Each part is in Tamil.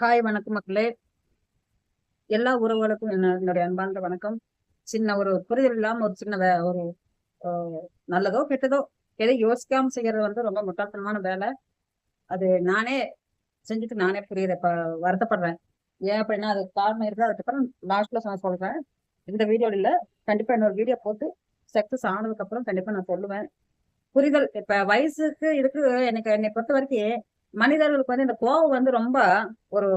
ஹாய் வணக்கம் மக்களே. எல்லா உறவுகளுக்கும் என்னுடைய அன்பான வணக்கம். சின்ன ஒரு புரிதல் இல்லாம ஒரு சின்ன வே- ஒரு நல்லதோ கெட்டதோ எதை யோசிக்காம செய்யறது வந்து ரொம்ப முட்டாள்தனமான வேலை. அது நானே செஞ்சுட்டு நானே புரியுற இப்ப வருத்தப்படுறேன். ஏன் அப்படின்னா அது காரணம் இருக்கு. அதுக்கப்புறம் லாஸ்ட்ல நான் சொல்றேன். இந்த வீடியோ இல்ல கண்டிப்பா இன்னொரு வீடியோ போட்டு சக்சஸ் ஆனதுக்கு அப்புறம் கண்டிப்பா நான் சொல்லுவேன். புரிதல் இப்ப வயசுக்கு இருக்கு. எனக்கு என்னை பொறுத்த வரைக்கும் மனிதர்களுக்கு வந்து இந்த கோவம் வந்து ரொம்ப ஒரு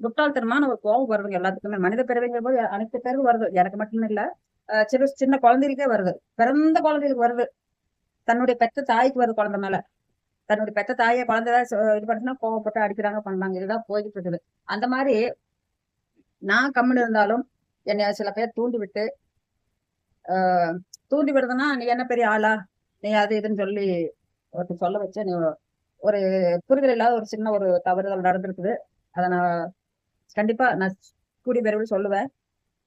முட்டாள்தனமான ஒரு கோவம் வருதுங்க எல்லாத்துக்குமே. மனித பிறவைங்கிற போது அனைத்து பேருக்கும் வருது. எனக்கு மட்டும் இல்ல சிறு சின்ன குழந்தைகளுக்கே வருது. பிறந்த குழந்தைகளுக்கு வருது. தன்னுடைய பெத்த தாய்க்கு வருது குழந்தை மேல. தன்னுடைய பெத்த தாயை குழந்தை இது பண்ணுச்சுன்னா கோவப்பட்டு அடிக்கிறாங்க பண்ணாங்க. இதுதான் போய்கிட்டு இருக்குது அந்த மாதிரி நான் கம்முன்னு இருந்தாலும் என்னை சில பேர் தூண்டி விட்டு ஆஹ் தூண்டி விடுறதுன்னா நீ என்ன பெரிய ஆளா? நீ அது இதுன்னு சொல்லி ஒருத்தர் சொல்ல வச்ச நீ ஒரு புரிதல் இல்லாத ஒரு சின்ன ஒரு தவறுதல் நடந்திருக்குது. அதை நான் கண்டிப்பா நான் கூடிய விரைவில் சொல்லுவேன்.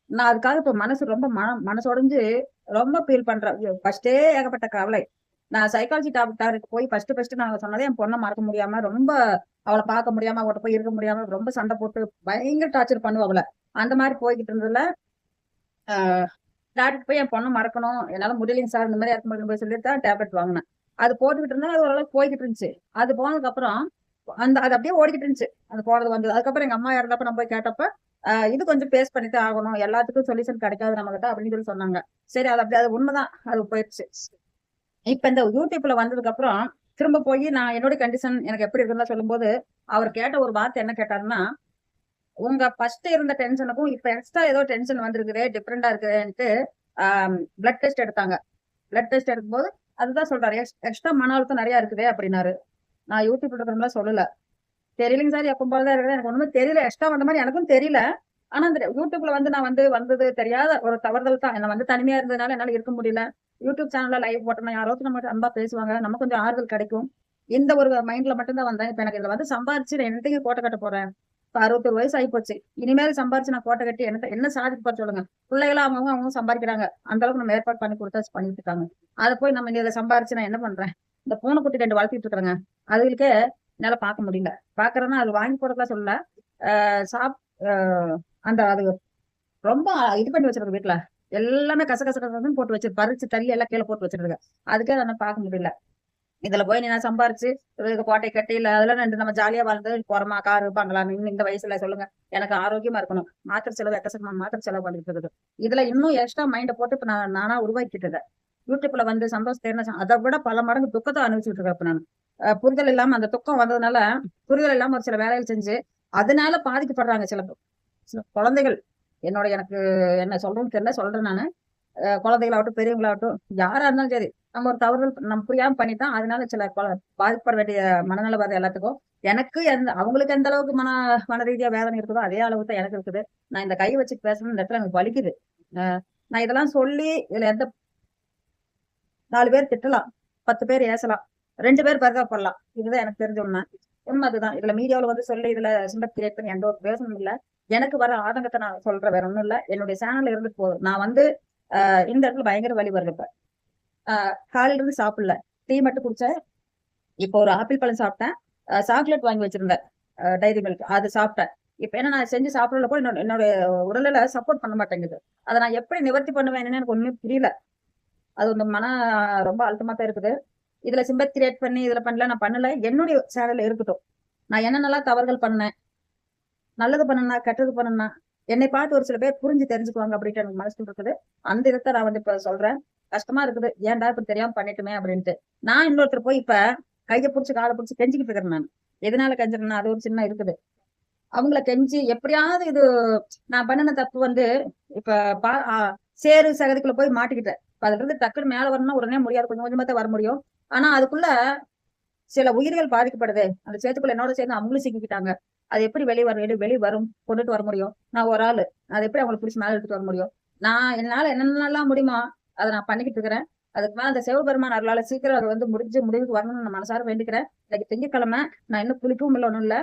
நான் அதுக்காக இப்ப மனசு ரொம்ப மன மனசுடைஞ்சு ரொம்ப ஃபீல் பண்றேன். ஃபர்ஸ்டே ஏகப்பட்ட கவலை. நான் சைக்காலஜி டாக்டருக்கு போய் ஃபர்ஸ்ட் ஃபர்ஸ்ட் நான் சொன்னதே என் பொண்ணை மறக்க முடியாம ரொம்ப அவளை பார்க்க முடியாம அவட்ட போய் இருக்க முடியாம ரொம்ப சண்டை போட்டு பயங்கர டார்ச்சர் பண்ணுவா அவளை. அந்த மாதிரி போய்கிட்டு இருந்ததுல டாக்டர் போய் என் பொண்ணை மறக்கணும். என்னால முடியலைங்க சார் இந்த மாதிரி இறக்க முடியும் போய் சொல்லிட்டு தான் டேப்லெட் வாங்கினேன். அது போட்டுக்கிட்டு இருந்தா அது ஓரளவுக்கு போய்கிட்டு இருந்துச்சு. அது போனதுக்கு அப்புறம் அந்த அது அப்படியே ஓடிக்கிட்டு இருந்துச்சு. அது போறது வந்தது. அதுக்கப்புறம் எங்க அம்மா இறந்தப்ப நம்ம போய் கேட்டப்ப இது கொஞ்சம் பேஸ் பண்ணிட்டு ஆகணும். எல்லாத்துக்கும் சொல்யூஷன் கிடைக்காது நம்ம கிட்ட அப்படின்னு சொல்லி சொன்னாங்க. சரி அது அப்படி அது உண்மைதான். அது போயிடுச்சு. இப்ப இந்த யூடியூப்ல வந்ததுக்கு அப்புறம் திரும்ப போய் நான் என்னோட கண்டிஷன் எனக்கு எப்படி இருக்குன்னு சொல்லும்போது அவர் கேட்ட ஒரு வார்த்தை என்ன கேட்டாருன்னா உங்க ஃபர்ஸ்ட் இருந்த டென்ஷனுக்கும் இப்ப எக்ஸ்ட்ரா ஏதோ டென்ஷன் வந்திருக்குது டிஃப்ரெண்டா இருக்குதுன்ட்டு பிளட் டெஸ்ட் எடுத்தாங்க. பிளட் டெஸ்ட் எடுக்கும்போது அதுதான் சொல்றாரு. எக்ஸ்ட்ரா மன அழுத்தம் நிறைய இருக்குது அப்படின்னாரு. நான் யூடியூப்ல இருக்கிறவங்களா சொல்லல. தெரியலங்க சார் எப்போ போலதான் இருக்குது எனக்கு ஒண்ணுமே தெரியல. எக்ஸ்ட்ரா வந்த மாதிரி எனக்கும் தெரியல. ஆனா அந்த யூடியூப்ல வந்து நான் வந்து வந்தது தெரியாத ஒரு தவறுதல் தான். என்ன வந்து தனிமையா இருந்ததுனால என்னால இருக்க முடியல. யூடியூப் சேனல்ல லைவ் போட்டோம்னா யாராவது நம்ம அன்பா பேசுவாங்க. நமக்கு கொஞ்சம் ஆறுதல் கிடைக்கும். இந்த ஒரு மைண்ட்ல மட்டும்தான் வந்தேன். இப்ப எனக்கு இதுல வந்து சம்பாரிச்சு நான் என்னத்தையும் கோட்டை கட்ட போறேன்? அறுபத்தொரு வயசு ஆகி போச்சு இனிமேல் சம்பாரிச்சு நான் கோட்டை கட்டி என்ன என்ன சாதிக்க போற சொல்லுங்க. பிள்ளைகளும் அவங்க அவங்க சம்பாதிக்கிறாங்க. அந்த அளவுக்கு நம்ம ஏற்பாடு பண்ணி கொடுத்தா பண்ணிட்டு இருக்காங்க. அதை போய் நம்ம இதை சம்பாரிச்சு நான் என்ன பண்றேன்? இந்த பூனை குட்டி ரெண்டு வளர்த்திட்டு இருக்கிறேங்க. அதுகளுக்கே என்னால பார்க்க முடியல. பாக்குறேன்னா அது வாங்கி போறதா சொல்லல. சாப் அந்த அது ரொம்ப இது பண்ணி வச்சிருக்கு வீட்டுல எல்லாமே கச கச கசன்னு போட்டு வச்சிரு பறிச்சு தள்ளி எல்லாம் கீழே போட்டு வச்சிருக்கு அதுக்கே அதை பார்க்க முடியல. இதுல போய் நீ நான் சம்பாரிச்சு இது கோட்டை கட்டி இல்ல அதெல்லாம் ரெண்டு நம்ம ஜாலியா வாழ்ந்து போறோமா கார் பங்களா இந்த வயசுல சொல்லுங்க. எனக்கு ஆரோக்கியமா இருக்கணும். மாத்திரை செலவு எக்கச்சக்கமா மாத்திரை செலவு பண்ணிட்டு இருக்குது. இதுல இன்னும் எக்ஸ்ட்ரா மைண்ட போட்டு இப்ப நான் நானா உருவாக்கிட்டு யூடியூப்ல வந்து சந்தோஷத்தை என்ன அதை விட பல மடங்கு துக்கத்தை அனுபவிச்சுட்டு இருக்கேன் நான். புரிதல் இல்லாம அந்த துக்கம் வந்ததுனால புரிதல் இல்லாம ஒரு சில வேலைகள் செஞ்சு அதனால பாதிக்கப்படுறாங்க சில சில குழந்தைகள். என்னோட எனக்கு என்ன சொல்றேன்னு தெரியல சொல்றேன் நான். குழந்தைகளாகட்டும் பெரியவங்களாகட்டும் யாரா இருந்தாலும் சரி நம்ம ஒரு தவறுகள் நம்ம புரியாம பண்ணிட்டோம் அதனால சில பாதிக்கப்பட வேண்டிய மனநல பாதை எல்லாத்துக்கும் எனக்கு எந்த அவங்களுக்கு எந்த அளவுக்கு மன மன ரீதியா வேதனை இருக்குதோ அதே அளவுக்கு தான் எனக்கு இருக்குது. நான் இந்த கை வச்சு பேசணும் இந்த இடத்துல எனக்கு வலிக்குது. நான் இதெல்லாம் சொல்லி இதுல எந்த நாலு பேர் திட்டலாம் பத்து பேர் ஏசலாம் ரெண்டு பேர் பரிதாபப்படலாம். இதுதான் எனக்கு தெரிஞ்ச உண்மை. உண்மை அதுதான். இதுல மீடியாவில் வந்து சொல்லி இதுல சிம்பத் கிரியேட் பண்ணி எந்த ஒரு பேசணும் இல்ல. எனக்கு வர ஆதங்கத்தை நான் சொல்றேன் வேற ஒன்றும் இல்ல. என்னுடைய சேனல் இருந்துட்டு போதும் நான் வந்து ஆஹ் இந்த இடத்துல பயங்கர வலி வருது இப்ப. ஆஹ் காலையில இருந்து சாப்பிடல. டீ மட்டும் குடிச்சேன். இப்போ ஒரு ஆப்பிள் பழம் சாப்பிட்டேன். சாக்லேட் வாங்கி வச்சிருந்தேன். டைரி மில்க் அது சாப்பிட்டேன். இப்ப என்ன நான் செஞ்சு சாப்பிடல கூட என்னோட என்னோட உடல்ல சப்போர்ட் பண்ண மாட்டேங்குது. அதை நான் எப்படி நிவர்த்தி பண்ணுவேன் எனக்கு ஒண்ணுமே புரியல. அது வந்து மன ரொம்ப அழுத்தமா தான் இருக்குது. இதுல சிம்பத் கிரியேட் பண்ணி இதுல பண்ணல நான் பண்ணல. என்னுடைய சேனல்ல இருக்கட்டும். நான் என்னென்னலாம் தவறுகள் பண்ணேன். நல்லது பண்ணனா கெட்டது பண்ணனா என்னை பார்த்து ஒரு சில பேர் புரிஞ்சு தெரிஞ்சுக்குவாங்க அப்படின்ட்டு எனக்கு மனசுல இருக்குது. அந்த இதை நான் வந்து இப்ப சொல்றேன். கஷ்டமா இருக்குது. ஏன்டா இப்ப தெரியாம பண்ணிட்டுமே அப்படின்ட்டு. நான் இன்னொருத்தர் போய் இப்ப கையை பிடிச்சி காலை பிடிச்சி கெஞ்சிக்கிட்டு இருக்கிறேன் நான். எதனால கெஞ்சிறேன்னா அது ஒரு சின்ன இருக்குது. அவங்கள கெஞ்சி எப்படியாவது இது நான் பண்ணின தப்பு வந்து இப்ப பா சேரு சகதிக்குள்ள போய் மாட்டிக்கிட்டேன். இப்ப அதுல இருந்து டக்குன்னு மேல வரணும்னா உடனே முடியாது. கொஞ்சம் கொஞ்சமா தான் வர முடியும். ஆனா அதுக்குள்ள சில உயிர்கள் பாதிக்கப்படுது. அந்த சேத்துக்குள்ள என்னோட சேர்ந்து அவங்களும் சிக்கிக்கிட்டாங்க. அது எப்படி வெளியே வர வெளியே வெளியே வரும். கொண்டுட்டு வர முடியும். நான் ஒரு ஆள். அது எப்படி அவங்களுக்கு பிடிச்சி மேலே எடுத்துட்டு வர முடியும்? நான் என்னால் என்னென்னலாம் முடியுமோ அதை நான் பண்ணிக்கிட்டு இருக்கிறேன். அதுக்கு மேலே அந்த சிவபெருமான் அருளால சீக்கிரம் அது வந்து முடிஞ்சு முடிவுக்கு வரணும்னு நான் மனசார வேண்டிக்கிறேன். இன்னைக்கு திங்கக்கிழமை நான் இன்னும் புளிப்பும் இல்லை ஒன்றும் இல்லை.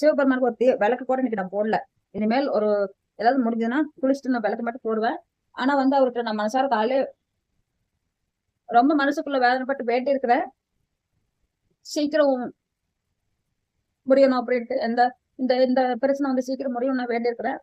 சிவபெருமானுக்கு ஒரு விளக்கு கூட இன்னைக்கு நான் போடல. இனிமேல் ஒரு ஏதாவது முடிஞ்சதுன்னா குளிச்சுட்டு நான் விளக்கு மட்டும் போடுவேன். ஆனா வந்து அவர்கிட்ட நான் மனசார காலே ரொம்ப மனசுக்குள்ள வேதனைப்பட்டு வேண்டி இருக்கிறேன் சீக்கிரம் முடியணும் அப்படின்ட்டு. இந்த இந்த இந்த பிரச்சனை வந்து சீக்கிரம் முடியும் நான் வேண்டியிருக்கிறேன்.